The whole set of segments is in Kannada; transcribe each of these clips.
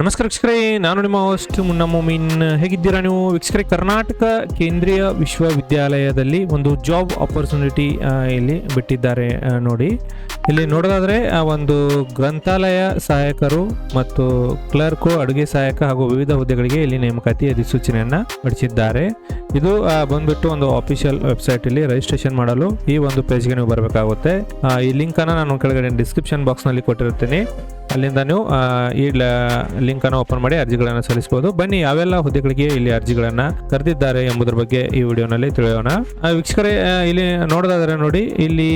ನಮಸ್ಕಾರ ವೀಕ್ಷಕರೇ, ನಾನು ನಿಮ್ಮ ಹೋಸ್ಟ್ ಮುನ್ನ ಮೀನ್ ಹೇಗಿದ್ದೀರಾ ನೀವು? ವೀಕ್ಷಕರೇ, ಕರ್ನಾಟಕ ಕೇಂದ್ರೀಯ ವಿಶ್ವವಿದ್ಯಾಲಯದಲ್ಲಿ ಒಂದು ಜಾಬ್ ಆಪರ್ಚುನಿಟಿ ಇಲ್ಲಿ ಬಿಟ್ಟಿದ್ದಾರೆ ನೋಡಿ. ಇಲ್ಲಿ ನೋಡೋದಾದರೆ ಒಂದು ಗ್ರಂಥಾಲಯ ಸಹಾಯಕರು ಮತ್ತು ಕ್ಲರ್ಕು, ಅಡುಗೆ ಸಹಾಯಕ ಹಾಗೂ ವಿವಿಧ ಹುದ್ದೆಗಳಿಗೆ ಇಲ್ಲಿ ನೇಮಕಾತಿ ಅಧಿಸೂಚನೆಯನ್ನು ಹೊರಡಿಸಿದ್ದಾರೆ. ಇದು ಬಂದ್ಬಿಟ್ಟು ಒಂದು ಆಫೀಷಿಯಲ್ ವೆಬ್ಸೈಟ್ ಇಲ್ಲಿ ರಿಜಿಸ್ಟ್ರೇಷನ್ ಮಾಡಲು ಈ ಒಂದು ಪೇಜ್ಗೆ ನೀವು ಬರಬೇಕಾಗುತ್ತೆ. ಈ ಲಿಂಕನ್ನು ನಾನು ಕೆಳಗಡೆ ಡಿಸ್ಕ್ರಿಪ್ಷನ್ ಬಾಕ್ಸ್ನಲ್ಲಿ ಕೊಟ್ಟಿರ್ತೀನಿ ಅಲ್ಲಿಂದ ನೀವು ಈ ಲಿಂಕ್ ಅನ್ನು ಓಪನ್ ಮಾಡಿ ಅರ್ಜಿಗಳನ್ನು ಸಲ್ಲಿಸಬಹುದು ಬನ್ನಿ, ಯಾವೆಲ್ಲ ಹುದ್ದೆಗಳಿಗೆ ಇಲ್ಲಿ ಅರ್ಜಿಗಳನ್ನು ಕರೆದಿದ್ದಾರೆ ಎಂಬುದರ ಬಗ್ಗೆ ಈ ವಿಡಿಯೋನಲ್ಲಿ ತಿಳಿಯೋಣ. ವೀಕ್ಷಕರೇ ಇಲ್ಲಿ ನೋಡೋದಾದ್ರೆ ನೋಡಿ, ಇಲ್ಲಿ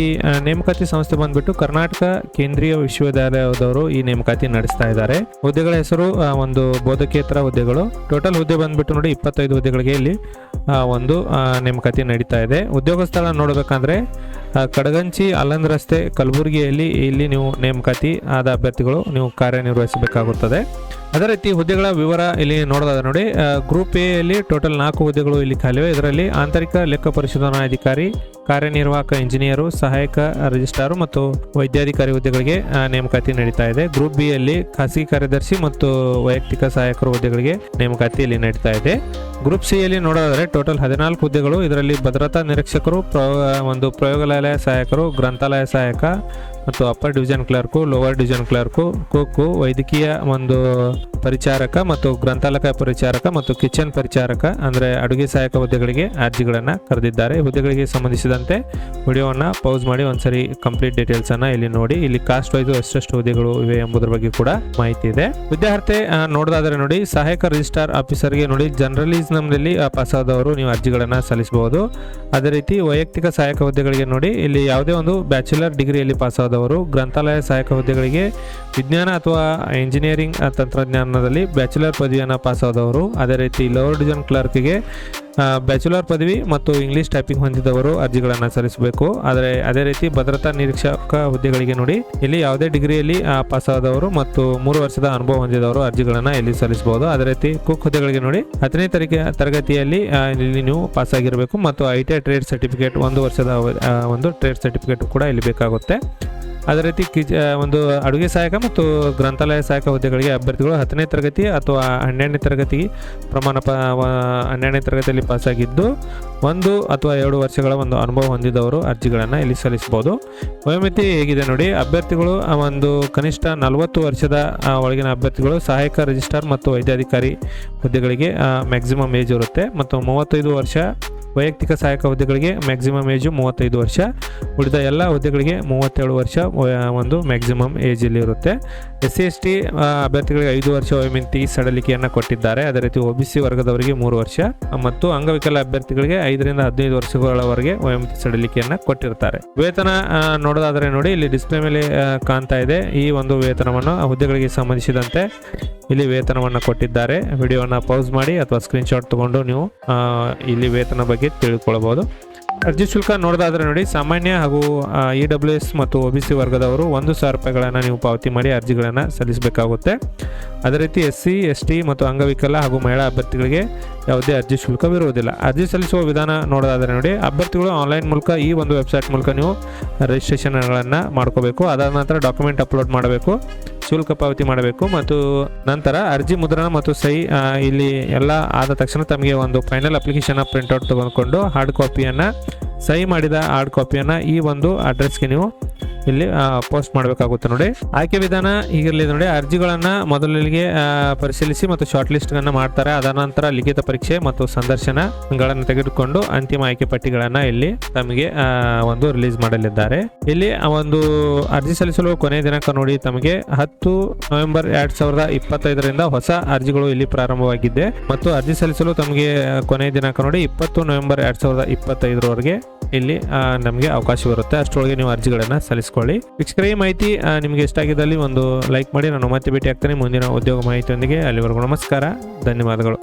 ನೇಮಕಾತಿ ಸಂಸ್ಥೆ ಬಂದ್ಬಿಟ್ಟು ಕರ್ನಾಟಕ ಕೇಂದ್ರೀಯ ವಿಶ್ವವಿದ್ಯಾಲಯದವರು ಈ ನೇಮಕಾತಿ ನಡೆಸ್ತಾ ಇದ್ದಾರೆ. ಹುದ್ದೆಗಳ ಹೆಸರು ಒಂದು ಬೋಧಕೇತರ ಹುದ್ದೆಗಳು. ಟೋಟಲ್ ಹುದ್ದೆ ಬಂದ್ಬಿಟ್ಟು ನೋಡಿ, ಇಪ್ಪತ್ತೈದು ಹುದ್ದೆಗಳಿಗೆ ಇಲ್ಲಿ ಒಂದು ನೇಮಕಾತಿ ನಡೀತಾ ಇದೆ. ಉದ್ಯೋಗ ಸ್ಥಳ ನೋಡಬೇಕಂದ್ರೆ ಕಡಗಂಚಿ, ಅಲ್ಲಂದ್ ರಸ್ತೆ, ಕಲಬುರಗಿಯಲ್ಲಿ ಇಲ್ಲಿ ನೀವು ನೇಮಕಾತಿ ಆದ ಅಭ್ಯರ್ಥಿಗಳು ನೀವು ಕಾರ್ಯನಿರ್ವಹಿಸಬೇಕಾಗುತ್ತದೆ. ಅದೇ ರೀತಿ ಹುದ್ದೆಗಳ ವಿವರ ಇಲ್ಲಿ ನೋಡೋದಾದ ನೋಡಿ ಗ್ರೂಪ್ ಎ ಯಲ್ಲಿ ಟೋಟಲ್ ನಾಲ್ಕು ಹುದ್ದೆಗಳು ಇಲ್ಲಿ ಖಾಲಿವೆ ಇದರಲ್ಲಿ ಆಂತರಿಕ ಲೆಕ್ಕ ಪರಿಶೋಧನಾ ಅಧಿಕಾರಿ ಕಾರ್ಯನಿರ್ವಾಹಕ ಇಂಜಿನಿಯರು, ಸಹಾಯಕ ರಿಜಿಸ್ಟ್ರಾರು ಮತ್ತು ವೈದ್ಯಾಧಿಕಾರಿ ಹುದ್ದೆಗಳಿಗೆ ನೇಮಕಾತಿ ನಡೀತಾ ಇದೆ. ಗ್ರೂಪ್ ಬಿ ಯಲ್ಲಿ ಖಾಸಗಿ ಕಾರ್ಯದರ್ಶಿ ಮತ್ತು ವೈಯಕ್ತಿಕ ಸಹಾಯಕರು ಹುದ್ದೆಗಳಿಗೆ ನೇಮಕಾತಿ ಇಲ್ಲಿ ನಡೀತಾ ಇದೆ. ಗ್ರೂಪ್ ಸಿ ಯಲ್ಲಿ ನೋಡೋದಾದ್ರೆ ಟೋಟಲ್ ಹದಿನಾಲ್ಕು ಹುದ್ದೆಗಳು. ಇದರಲ್ಲಿ ಭದ್ರತಾ ನಿರೀಕ್ಷಕರು ಪ್ರಯೋಗ ಒಂದು ಪ್ರಯೋಗಾಲಯ ಸಹಾಯಕರು, ಗ್ರಂಥಾಲಯ ಸಹಾಯಕ ಮತ್ತು upper division clerk, lower division clerk cook ವೈದ್ಯಕೀಯ ಒಂದು ಪರಿಚಾರಕ ಮತ್ತು ಗ್ರಂಥಾಲಯ ಪರಿಚಾರಕ ಮತ್ತು ಕಿಚನ್ ಪರಿಚಾರಕ, ಅಂದರೆ ಅಡುಗೆ ಸಹಾಯಕ ಹುದ್ದೆಗಳಿಗೆ ಅರ್ಜಿಗಳನ್ನು ಕರೆದಿದ್ದಾರೆ. ಹುದ್ದೆಗಳಿಗೆ ಸಂಬಂಧಿಸಿದಂತೆ ವಿಡಿಯೋವನ್ನು ಪೌಸ್ ಮಾಡಿ ಒಂದ್ಸರಿ ಕಂಪ್ಲೀಟ್ ಡೀಟೇಲ್ಸ್ ಅನ್ನ ಇಲ್ಲಿ ನೋಡಿ. ಇಲ್ಲಿ ಕಾಸ್ಟ್ ವೈಸ್ ಎಷ್ಟೆಷ್ಟು ಹುದ್ದೆಗಳು ಇವೆ ಎಂಬುದರ ಬಗ್ಗೆ ಕೂಡ ಮಾಹಿತಿ ಇದೆ. ವಿದ್ಯಾರ್ಥಿ ನೋಡೋದಾದರೆ ನೋಡಿ, ಸಹಾಯಕ ರಿಜಿಸ್ಟ್ರಾರ್ ಆಫೀಸರ್ಗೆ ನೋಡಿ ಜರ್ನಲಿಸಂನಲ್ಲಿ ಪಾಸ್ ಆದವರು ನೀವು ಅರ್ಜಿಗಳನ್ನು ಸಲ್ಲಿಸಬಹುದು. ಅದೇ ರೀತಿ ವೈಯಕ್ತಿಕ ಸಹಾಯಕ ಹುದ್ದೆಗಳಿಗೆ ನೋಡಿ, ಇಲ್ಲಿ ಯಾವುದೇ ಒಂದು ಬ್ಯಾಚುಲರ್ ಡಿಗ್ರಿಯಲ್ಲಿ ಪಾಸ್ ಆದವರು, ಗ್ರಂಥಾಲಯ ಸಹಾಯಕ ಹುದ್ದೆಗಳಿಗೆ ವಿಜ್ಞಾನ ಅಥವಾ ಇಂಜಿನಿಯರಿಂಗ್ ತಂತ್ರಜ್ಞಾನದಲ್ಲಿ ಬ್ಯಾಚುಲರ್ ಪದವಿಯನ್ನು ಪಾಸಾದವರು ಅದೇ ರೀತಿ ಲೋವರ್ ಡಿವಿಷನ್ ಕ್ಲರ್ಕ್ಗೆ ಬ್ಯಾಚುಲರ್ ಪದವಿ ಮತ್ತು ಇಂಗ್ಲಿಷ್ ಟೈಪಿಂಗ್ ಹೊಂದಿದವರು ಅರ್ಜಿಗಳನ್ನು ಸಲ್ಲಿಸಬೇಕು. ಆದರೆ ಅದೇ ರೀತಿ ಭದ್ರತಾ ನಿರೀಕ್ಷಕ ಹುದ್ದೆಗಳಿಗೆ ನೋಡಿ, ಇಲ್ಲಿ ಯಾವುದೇ ಡಿಗ್ರಿಯಲ್ಲಿ ಆದವರು ಮತ್ತು ಮೂರು ವರ್ಷದ ಅನುಭವ ಹೊಂದಿದವರು ಅರ್ಜಿಗಳನ್ನು ಇಲ್ಲಿ ಸಲ್ಲಿಸಬಹುದು. ಅದೇ ರೀತಿ ಕುಕ್ ಹುದ್ದೆಗಳಿಗೆ ನೋಡಿ, ಹತ್ತನೇ ತರಗತಿ, ತರಗತಿಯಲ್ಲಿ ಇಲ್ಲಿ ನೀವು ಪಾಸ್ ಆಗಿರಬೇಕು ಮತ್ತು I T I trade certificate ಒಂದು ವರ್ಷದ ಒಂದು ಟ್ರೇಡ್ ಸರ್ಟಿಫಿಕೇಟ್ ಕೂಡ ಇಲ್ಲಿ ಬೇಕಾಗುತ್ತೆ. ಅದೇ ರೀತಿ ಕಿಚ ಒಂದು ಅಡುಗೆ ಸಹಾಯಕ ಮತ್ತು ಗ್ರಂಥಾಲಯ ಸಹಾಯಕ ಹುದ್ದೆಗಳಿಗೆ ಅಭ್ಯರ್ಥಿಗಳು ಹತ್ತನೇ ತರಗತಿ ಅಥವಾ ಹನ್ನೆರಡನೇ ತರಗತಿ ಪ್ರಮಾಣ ಪ ಹನ್ನೆರಡನೇ ತರಗತಿಯಲ್ಲಿ ಪಾಸಾಗಿದ್ದು ಒಂದು ಅಥವಾ ಎರಡು ವರ್ಷಗಳ ಒಂದು ಅನುಭವ ಹೊಂದಿದವರು ಅರ್ಜಿಗಳನ್ನು ಇಲ್ಲಿ ಸಲ್ಲಿಸಬಹುದು. ವಯೋಮಿತಿ ಹೇಗಿದೆ ನೋಡಿ, ಅಭ್ಯರ್ಥಿಗಳು ಒಂದು ಕನಿಷ್ಠ ನಲವತ್ತು ವರ್ಷದ ಒಳಗಿನ ಅಭ್ಯರ್ಥಿಗಳು ಸಹಾಯಕ ರಿಜಿಸ್ಟ್ರಾರ್ ಮತ್ತು ವೈದ್ಯಾಧಿಕಾರಿ ಹುದ್ದೆಗಳಿಗೆ ಮ್ಯಾಕ್ಸಿಮಮ್ ಏಜ್ ಇರುತ್ತೆ ಮತ್ತು ಮೂವತ್ತೈದು ವರ್ಷ ವೈಯಕ್ತಿಕ ಸಹಾಯಕ ಹುದ್ದೆಗಳಿಗೆ ಮ್ಯಾಕ್ಸಿಮಮ್ ಏಜು ಮೂವತ್ತೈದು ವರ್ಷ, ಉಳಿದ ಎಲ್ಲ ಹುದ್ದೆಗಳಿಗೆ ಮೂವತ್ತೇಳು ವರ್ಷ ಒಂದು ಮ್ಯಾಕ್ಸಿಮಮ್ ಏಜ್ ಇಲ್ಲಿ ಇರುತ್ತೆ. ಎಸ್ ಸಿ ಎಸ್ ಟಿ ಅಭ್ಯರ್ಥಿಗಳಿಗೆ ಐದು ವರ್ಷ ವಯೋಮಿತಿ ಸಡಲಿಕೆಯನ್ನು ಕೊಟ್ಟಿದ್ದಾರೆ. ಅದೇ ರೀತಿ ಒ ಬಿ ಸಿ ವರ್ಗದವರಿಗೆ ಮೂರು ವರ್ಷ ಮತ್ತು ಅಂಗವಿಕಲ ಅಭ್ಯರ್ಥಿಗಳಿಗೆ ಐದರಿಂದ ಹದಿನೈದು ವರ್ಷಗಳವರೆಗೆ ವಯೋಮಿತಿ ಸಡಲಿಕೆಯನ್ನು ಕೊಟ್ಟಿರ್ತಾರೆ. ವೇತನ ನೋಡೋದಾದರೆ ನೋಡಿ, ಇಲ್ಲಿ ಡಿಸ್ಪ್ಲೇ ಮೇಲೆ ಕಾಣ್ತಾ ಇದೆ. ಈ ಒಂದು ವೇತನವನ್ನು ಹುದ್ದೆಗಳಿಗೆ ಸಂಬಂಧಿಸಿದಂತೆ ಇಲ್ಲಿ ವೇತನವನ್ನು ಕೊಟ್ಟಿದ್ದಾರೆ. ವಿಡಿಯೋನ ಪೌಸ್ ಮಾಡಿ ಅಥವಾ ಸ್ಕ್ರೀನ್ಶಾಟ್ ತಗೊಂಡು ನೀವು ಇಲ್ಲಿ ವೇತನ ಬಗ್ಗೆ ತಿಳ್ಕೊಳ್ಬಹುದು ಅರ್ಜಿ ಶುಲ್ಕ ನೋಡೋದಾದ್ರೆ ನೋಡಿ, ಸಾಮಾನ್ಯ ಹಾಗೂ ಇ ಡಬ್ಲ್ಯೂ ಎಸ್ ಮತ್ತು ಒ ಬಿ ಸಿ ವರ್ಗದವರು ಒಂದು ಸಾವಿರ ರೂಪಾಯಿಗಳನ್ನು ನೀವು ಪಾವತಿ ಮಾಡಿ ಅರ್ಜಿಗಳನ್ನು ಸಲ್ಲಿಸಬೇಕಾಗುತ್ತೆ. ಅದೇ ರೀತಿ ಎಸ್ ಸಿ ಎಸ್ ಟಿ ಮತ್ತು ಅಂಗವಿಕಲ ಹಾಗೂ ಮಹಿಳಾ ಅಭ್ಯರ್ಥಿಗಳಿಗೆ ಯಾವುದೇ ಅರ್ಜಿ ಶುಲ್ಕವಿರುವುದಿಲ್ಲ. ಅರ್ಜಿ ಸಲ್ಲಿಸುವ ವಿಧಾನ ನೋಡೋದಾದರೆ ನೋಡಿ, ಅಭ್ಯರ್ಥಿಗಳು ಆನ್ಲೈನ್ ಮೂಲಕ ಈ ಒಂದು ವೆಬ್ಸೈಟ್ ಮೂಲಕ ನೀವು ರಿಜಿಸ್ಟ್ರೇಷನ್ಗಳನ್ನು ಮಾಡ್ಕೋಬೇಕು. ಅದಾದ ನಂತರ ಡಾಕ್ಯುಮೆಂಟ್ ಅಪ್ಲೋಡ್ ಮಾಡಬೇಕು, ಶುಲ್ಕ ಪಾವತಿ ಮಾಡಬೇಕು ಮತ್ತು ನಂತರ ಅರ್ಜಿ ಮುದ್ರಣ ಮತ್ತು ಸಹಿ ಇಲ್ಲಿ ಎಲ್ಲ ಆದ ತಕ್ಷಣ ತಮಗೆ ಒಂದು ಫೈನಲ್ ಅಪ್ಲಿಕೇಶನ್ ಪ್ರಿಂಟ್ಔಟ್ ತೆಗೆದುಕೊಂಡು ಹಾರ್ಡ್ ಕಾಪಿಯನ್ನು ಸಹಿ ಮಾಡಿದ ಹಾರ್ಡ್ ಕಾಪಿಯನ್ನು ಈ ಒಂದು ಅಡ್ರೆಸ್ಗೆ ನೀವು ಇಲ್ಲಿ ಪೋಸ್ಟ್ ಮಾಡಬೇಕಾಗುತ್ತೆ ನೋಡಿ. ಆಯ್ಕೆ ವಿಧಾನ ಈಗಿರಲಿ ನೋಡಿ. ಅರ್ಜಿಗಳನ್ನ ಮೊದಲಿಗೆ ಪರಿಶೀಲಿಸಿ ಮತ್ತು ಶಾರ್ಟ್ ಲಿಸ್ಟ್ ಮಾಡ್ತಾರೆ. ಅದರ ನಂತರ ಲಿಖಿತ ಪರೀಕ್ಷೆ ಮತ್ತು ಸಂದರ್ಶನಗಳನ್ನು ತೆಗೆದುಕೊಂಡು ಅಂತಿಮ ಆಯ್ಕೆ ಪಟ್ಟಿಗಳನ್ನ ಇಲ್ಲಿ ತಮಗೆ ಒಂದು ರಿಲೀಸ್ ಮಾಡಲಿದ್ದಾರೆ. ಇಲ್ಲಿ ಒಂದು ಅರ್ಜಿ ಸಲ್ಲಿಸಲು ಕೊನೆಯ ದಿನಾಂಕ ನೋಡಿ. ತಮಗೆ ಹತ್ತು ನವೆಂಬರ್ ಎರಡ್ ಸಾವಿರದ ಇಪ್ಪತ್ತೈದರಿಂದ ಹೊಸ ಅರ್ಜಿಗಳು ಇಲ್ಲಿ ಪ್ರಾರಂಭವಾಗಿದೆ ಮತ್ತು ಅರ್ಜಿ ಸಲ್ಲಿಸಲು ತಮಗೆ ಕೊನೆಯ ದಿನಾಂಕ ನೋಡಿ. ಇಪ್ಪತ್ತು ನವೆಂಬರ್ ಎರಡ್ ಸಾವಿರದ ಇಪ್ಪತ್ತೈದರವರೆಗೆ ಇಲ್ಲಿ ನಮಗೆ ನಮಗೆ ಅವಕಾಶವಿರುತ್ತೆ. ಅಷ್ಟರೊಳಗೆ ನೀವು ಅರ್ಜಿಗಳನ್ನು ಸಲ್ಲಿಸ್ಕೊಳ್ಳಿ ವೀಕ್ಷಕರೇ, ಈ ಮಾಹಿತಿ ನಿಮಗೆ ಇಷ್ಟ ಆಗಿದ್ದಲ್ಲಿ ಒಂದು ಲೈಕ್ ಮಾಡಿ. ನಾನು ಮತ್ತೆ ಭೇಟಿ ಆಗ್ತೇನೆ ಮುಂದಿನ ಉದ್ಯೋಗ ಮಾಹಿತಿಯೊಂದಿಗೆ. ಅಲ್ಲಿವರೆಗೂ ನಮಸ್ಕಾರ. ಧನ್ಯವಾದಗಳು.